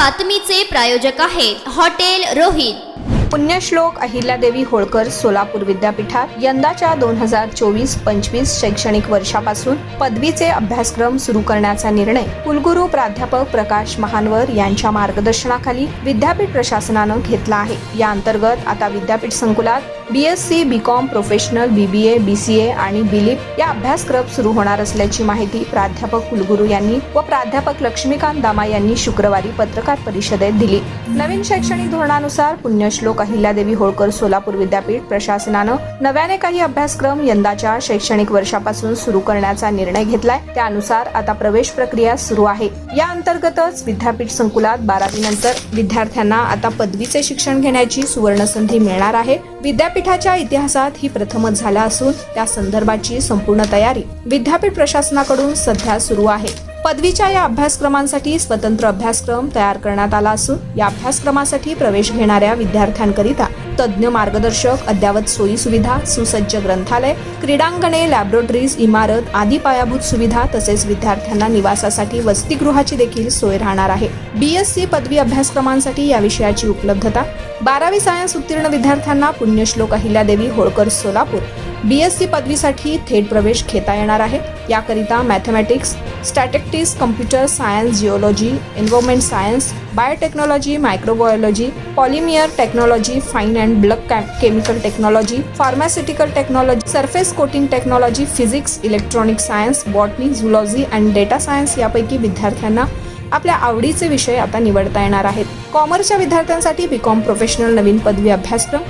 बातमीचे प्रायोजक आहेत हॉटेल रोहित. पुण्यश्लोक अहिल्यादेवी होळकर सोलापूर विद्यापीठात यंदाच्या दोन हजार चोवीस पंचवीस शैक्षणिक वर्षापासून पदवीचे अभ्यासक्रम सुरू करण्याचा निर्णय कुलगुरू प्राध्यापक प्रकाश महानवर यांच्या मार्गदर्शनाखाली विद्यापीठ प्रशासनानं घेतला आहे. या अंतर्गत आता विद्यापीठ संकुलात B S C B com professional B B A B C A आणि बिलिप या अभ्यासक्रम सुरू होणार असल्याची माहिती प्राध्यापक कुलगुरू यांनी व प्राध्यापक लक्ष्मीकांत दामा यांनी शुक्रवारी पत्रकार परिषदेत दिली. नवीन शैक्षणिक धोरणानुसार पुण्यश्लोक अहिल्यादेवी होळकर सोलापूर विद्यापीठ प्रशासनानं नव्याने काही अभ्यासक्रम यंदाच्या शैक्षणिक वर्षापासून सुरू करण्याचा निर्णय घेतलाय. त्यानुसार आता प्रवेश प्रक्रिया सुरू आहे. या अंतर्गतच विद्यापीठ संकुलात बारावी नंतर विद्यार्थ्यांना आता पदवीचे शिक्षण घेण्याची सुवर्ण संधी मिळणार आहे. विद्यापीठ विद्यापीठाच्या इतिहासात ही प्रथमच झाला असून त्या संदर्भाची संपूर्ण तयारी विद्यापीठ प्रशासनाकडून सध्या सुरू आहे. पदवीच्या या अभ्यासक्रमांसाठी स्वतंत्र अभ्यासक्रम तयार करण्यात आला असून या अभ्यासक्रमासाठी प्रवेश घेणाऱ्या विद्यार्थ्यांकरिता तज्ज्ञ मार्गदर्शक अद्यावत सोयी सुविधा सुसज्ज ग्रंथालय क्रीडांगणे लॅबोरेटरीज इमारत आदी पायाभूत सुविधा तसेच विद्यार्थ्यांना निवासासाठी वसतिगृहाची देखील सोय राहणार आहे. बीएससी पदवी अभ्यासक्रमांसाठी या विषयाची उपलब्धता. बारावी सायन्स उत्तीर्ण विद्यार्थ्यांना पुण्यश्लोक अहिल्यादेवी होळकर सोलापूर. बीएससी पदवीसाठी थेट प्रवेश घेता येणार आहे. याकरिता mathematics statistics computer science geology environment science biotechnology microbiology polymer technology fine and bulk chemical technology pharmaceutical technology surface coating technology physics electronic science botany zoology and data science यापैकी विद्यार्थ्यांना आपल्या आवडीचे विषय आता निवडता येणार आहेत. कॉमर्सच्या विद्यार्थ्यांसाठी बीकॉम प्रोफेशनल नवीन पदवी अभ्यासक्रम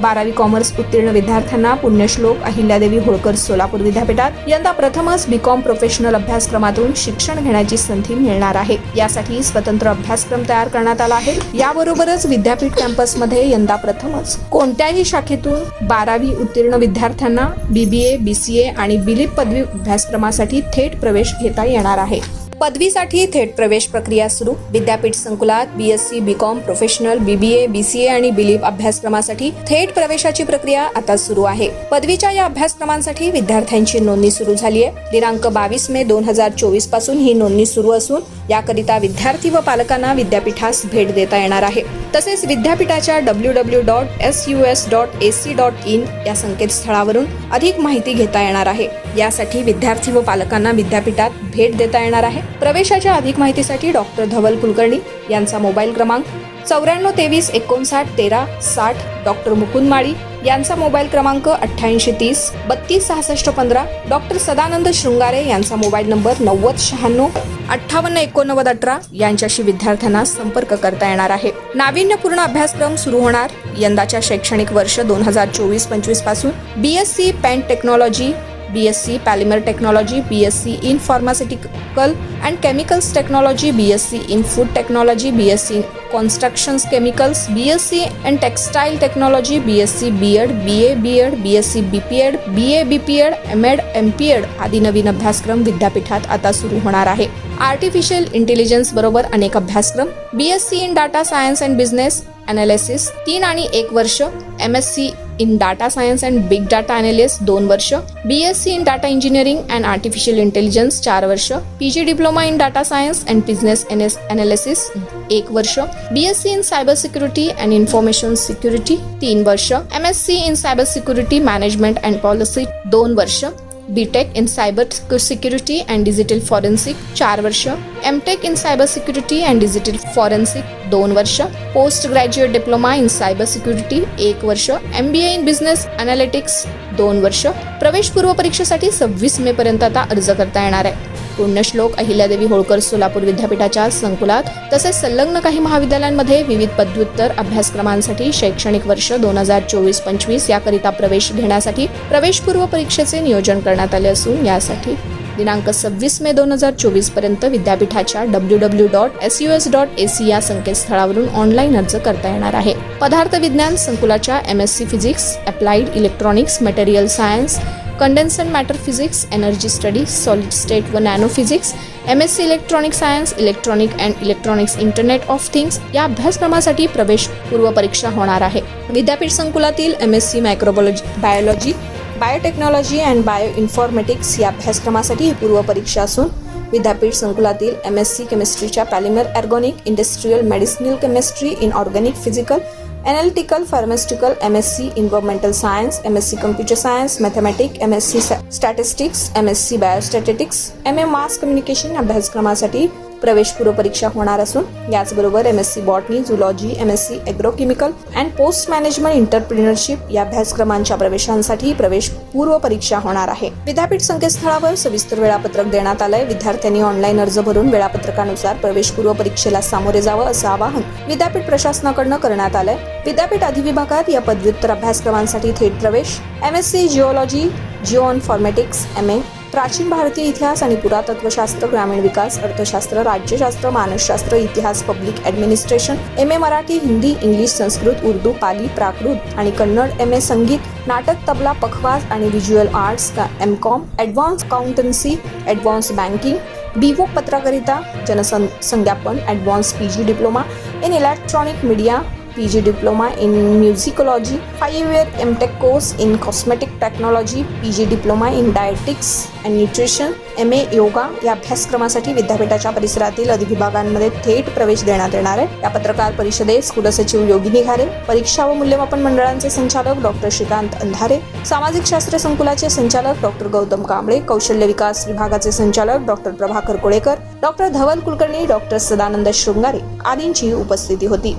बारावी कॉमर्स उत्तीर्ण विद्यार्थ्यांना पुण्यश्लोक अहिल्यादेवी होळकर सोलापूर विद्यापीठात. यंदा प्रथमच बीकॉम प्रोफेशनल अभ्यासक्रमातून शिक्षण घेण्याची संधी मिळणार आहे. यासाठी स्वतंत्र अभ्यासक्रम तयार करण्यात आला आहे. याबरोबरच विद्यापीठ कॅम्पसमध्ये यंदा प्रथमच कोणत्याही शाखेतून बारावी उत्तीर्ण विद्यार्थ्यांना बीबीए बीसीए आणि बिलिप पदवी अभ्यासक्रमासाठी थेट प्रवेश घेता येणार आहे. पदवीसाठी थेट प्रवेश प्रक्रिया सुरू. विद्यापीठ संकुलात BSc BCom professional BBA BCA आणि बिलीप अभ्यासक्रमासाठी थेट प्रवेशाची प्रक्रिया आता सुरू आहे. पदवीच्या या अभ्यासक्रमांसाठी विद्यार्थ्यांची नोंदणी सुरू झाली आहे. दिनांक बावीस मे दोन हजार चोवीसपासून ही नोंदणी सुरू असून याकरिता विद्यार्थी व पालकांना विद्यापीठास भेट देता येणार आहे. तसेच विद्यापीठाच्या W W dot S U S dot A C dot in या संकेतस्थळावरून अधिक माहिती घेता येणार आहे. यासाठी विद्यार्थी व पालकांना विद्यापीठात भेट देता येणार आहे. प्रवेशाच्या अधिक माहितीसाठी डॉक्टर धवल कुलकर्णी यांचा मोबाईल क्रमांक चौऱ्याण्णव तेवीस एकोणसाठ तेरा साठ डॉक्टर मुकुंद माळी यांचा मोबाईल क्रमांक अठ्ठ्याऐंशी तीस बत्तीस सहासष्ट पंधरा डॉक्टर सदानंद शृंगारे यांचा मोबाईल नंबर नव्वद शहाण्णव अठ्ठावन्न एकोणनव्वद अठरा यांच्याशी विद्यार्थ्यांना संपर्क करता येणार आहे. नाविन्यपूर्ण अभ्यासक्रम सुरू होणार. यंदाच्या शैक्षणिक वर्ष दोन हजार चोवीस पंचवीसपासून सी pan technology B S C polymer technology B S C in pharmaceutical and chemicals technology B S C in food technology B S C constructions chemicals B S C and textile technology B S C B ed B A B ed B S C B P ed B A B P ed M ed M P ed आदी नवीन अभ्यासक्रम विद्यापीठात आता सुरू होणार आहे. Artificial intelligence बरोबर अनेक अभ्यासक्रम B S C in data science and business analysis तीन आणि एक वर्ष M S C in data science and big data analyst दोन वर्ष. B S C in data engineering and artificial intelligence चार वर्ष. P G diploma in data science and business N S analysis एक वर्ष. B S C in cyber security and information security तीन वर्ष. M S C in cyber security management and policy दोन वर्ष. BTech in cyber security and digital forensic चार वर्ष. M tech in cyber security and digital forensic दोन वर्ष. Post graduate diploma in cyber security एक वर्ष. M B A in business analytics दोन वर्ष. प्रवेशपूर्व परीक्षेसाठी सव्वीस मे पर्यंत आता अर्ज करता येणार आहे. पुण्यश्लोक अहिल्यादेवी होळकर सोलापूर विद्यापीठाच्या संकुलात तसेच संलग्न काही महाविद्यालयांमध्ये विविध पदव्युत्तर अभ्यासक्रमांसाठी शैक्षणिक वर्ष दोन हजार चोवीस पंचवीस याकरिता प्रवेश घेण्यासाठी प्रवेशपूर्व परीक्षेचे नियोजन करण्यात आले असून यासाठी दिनांक सव्वीस मे दोन हजार चोवीसपर्यंत विद्यापीठाच्या W W dot S U S dot A C या संकेतस्थळावरून ऑनलाईन अर्ज करता येणार आहे. पदार्थ विज्ञान संकुलाच्या M S C physics applied electronics material science condensed matter physics energy study solid state व nano physics M S C electronic science electronic and electronics internet of things या अभ्यासक्रमासाठी प्रवेश पूर्व परीक्षा होणार आहे. विद्यापीठ संकुलातील M S C microbiology biology biotechnology and bio informatics या अभ्यासक्रमासाठी ही पूर्व परीक्षा असून विद्यापीठ संकुलातील M S C केमिस्ट्रीच्या polymer organic industrial medicinal chemistry in organic physical analytical pharmaceutical M S C environmental science M S C computer science mathematic M S C statistics M S C biostatistics M A mass communication अभ्यासक्रमासाठी प्रवेशपूर्व परीक्षा होणार असून याचबरोबर M S C botany zoology M S C agrochemical and post management entrepreneurship या अभ्यासक्रमांच्या प्रवेशांसाठी प्रवेश पूर्व परीक्षा होणार आहे. विद्यापीठ संकेतस्थळावर सविस्तर वेळापत्रक देण्यात आलंय. विद्यार्थ्यांनी ऑनलाईन अर्ज भरून वेळापत्रकानुसार प्रवेशपूर्व परीक्षेला सामोरे जावं असं आवाहन विद्यापीठ प्रशासनाकडनं करण्यात आलंय. विद्यापीठ अधिविभागात या पदव्युत्तर अभ्यासक्रमांसाठी थेट प्रवेश M S C geology geoinformatics M A प्राचीन भारतीय इतिहास आणि पुरातत्वशास्त्र ग्रामीण विकास अर्थशास्त्र राज्यशास्त्र मानसशास्त्र इतिहास public administration M A Marathi Hindi English Sanskrit Urdu Pali Prakrit आणि कन्नड एम ए संगीत नाटक तबला पखवाज आणि visual arts M com advance accountancy advance banking BVoc पत्रकारिता जनसं संज्ञापन advance P G diploma in electronic media P G diploma in musicology five year M tech course in cosmetic technology P G diploma in dietetics and nutrition M A yoga. या अभ्यासक्रमासाठी विद्यापीठाच्या परिसरातील अधिविभागांमध्ये थेट प्रवेश देण्यात येणार आहे. या पत्रकार परिषदेस कुलसचिव योगिनी घारे परीक्षा व मूल्यमापन मंडळांचे संचालक डॉक्टर श्रीकांत अंधारे सामाजिक शास्त्र संकुलाचे संचालक डॉक्टर गौतम कांबळे कौशल्य विकास विभागाचे संचालक doctor Prabhakar Kolekar doctor Dhawal Kulkarni doctor Sadanand Shringare आदींची उपस्थिती होती.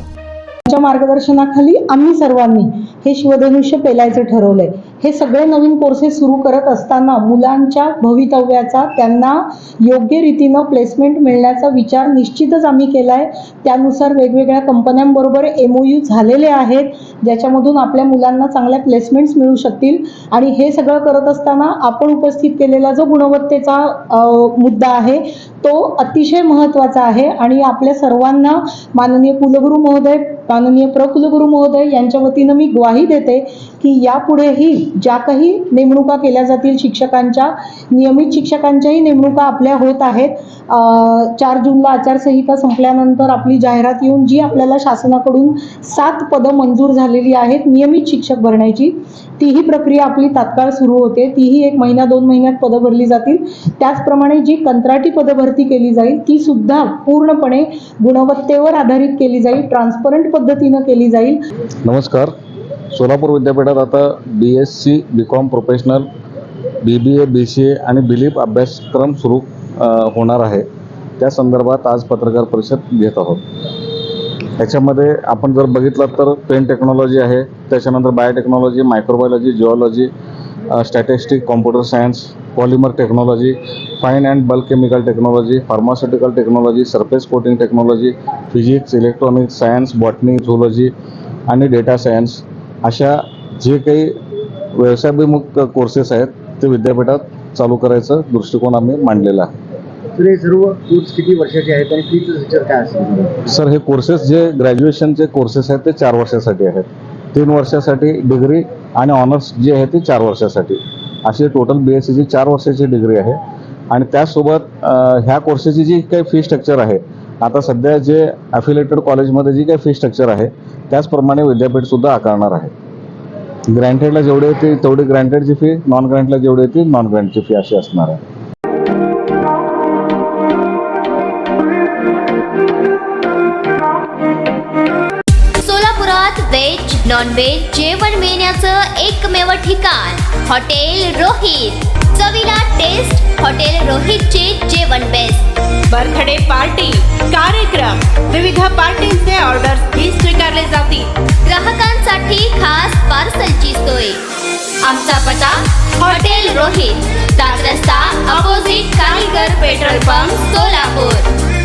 च्या मार्गदर्शनाखाली आम्ही सर्वांनी हे शिवधनुष्य पेलायचं ठरवलंय. हे सगळे नवीन कोर्सेस सुरू करत असताना मुलांच्या भवितव्याचा त्यांना योग्य रीतीनं प्लेसमेंट मिळण्याचा विचार निश्चितच आम्ही केलाय. त्यानुसार वेगवेगळ्या कंपन्यांबरोबर एम ओ यू झालेले आहेत ज्याच्यामधून आपल्या मुलांना चांगल्या प्लेसमेंट्स मिळू शकतील. आणि हे सगळं करत असताना आपण उपस्थित केलेला जो गुणवत्तेचा मुद्दा आहे तो अतिशय महत्त्वाचा आहे. आणि आपल्या सर्वांना माननीय कुलगुरू महोदय माननीय प्रकुलगुरू महोदय यांच्या वतीनं मी ग्वाही देते की यापुढेही ज्या काही नेमणुका केल्या जातील शिक्षकांच्या नियमित शिक्षकांच्याही नेमणुका आपल्या होत आहेत. चार जूनला आचारसंहिता संपल्यानंतर आपली जाहिरात येऊन जी आपल्याला शासनाकडून सात पदं मंजूर झालेली आहेत नियमित शिक्षक भरण्याची तीही प्रक्रिया आपली तात्काळ सुरू होते. तीही एक महिना दोन महिन्यात पदं भरली जातील. त्याचप्रमाणे जी कंत्राटी पदभरती केली जाईल ती सुद्धा पूर्णपणे गुणवत्तेवर आधारित केली जाईल. ट्रान्सपरंट पद्धतीनं केली जाईल. नमस्कार. सोलापूर विद्यापीठात आता B S C B com professional B B A B C A आणि बिलीप अभ्यासक्रम सुरू होणार आहे. त्या संदर्भात आज पत्रकार परिषद घेत आहोत. याच्यामध्ये आपण जर बघितलं तर पेन टेक्नॉलॉजी आहे त्याच्यानंतर biotechnology microbiology geology statistic computer science polymer technology fine and bulk chemical technology pharmaceutical technology surface coating technology physics electronics science botany zoology आणि डेटा सायन्स अशा जे काही व्यवसायाभिमुख कोर्सेस आहेत ते विद्यापीठात चालू करायचं दृष्टिकोन आम्ही मांडलेला आहे. हे सर्व कोर्स किती वर्षाचे आहेत आणि फीचं स्ट्रक्चर काय असेल? सर हे कोर्सेस जे ग्रॅज्युएशनचे कोर्सेस आहेत ते चार वर्षासाठी आहेत. तीन वर्षासाठी डिग्री आणि ऑनर्स जे आहे ते चार वर्षासाठी. अशी टोटल बी एस सीची चार वर्षाची डिग्री आहे. आणि त्याचसोबत ह्या कोर्सेची जी काही फी स्ट्रक्चर आहे आता सध्या जे अफिलेटेड कॉलेजमध्ये जी काही फी स्ट्रक्चर आहे त्याचप्रमाणे विद्यापीठसुद्धा आकारणार आहे. ग्रँटेडला जेवढी येते तेवढी ग्रँटेडची फी नॉन ग्रँटला जेवढी येते नॉन ग्रँटची फी अशी असणार आहे. व्हेज नॉन व्हेज जेवण मिळण्याचं एकमेव ठिकाण हॉटेल रोहित. चवीला टेस्ट हॉटेल रोहितचे जेवण बेस्ट बर्थडे पार्टी कार्यक्रम. विविध पार्टींचे ऑर्डर्स ही स्वीकारले जातील. ग्राहकांसाठी खास पार्सलची सोय. आमचा पता हॉटेल रोहित. रस्ता अपोजिट कारीगर पेट्रोल पंप सोलापूर.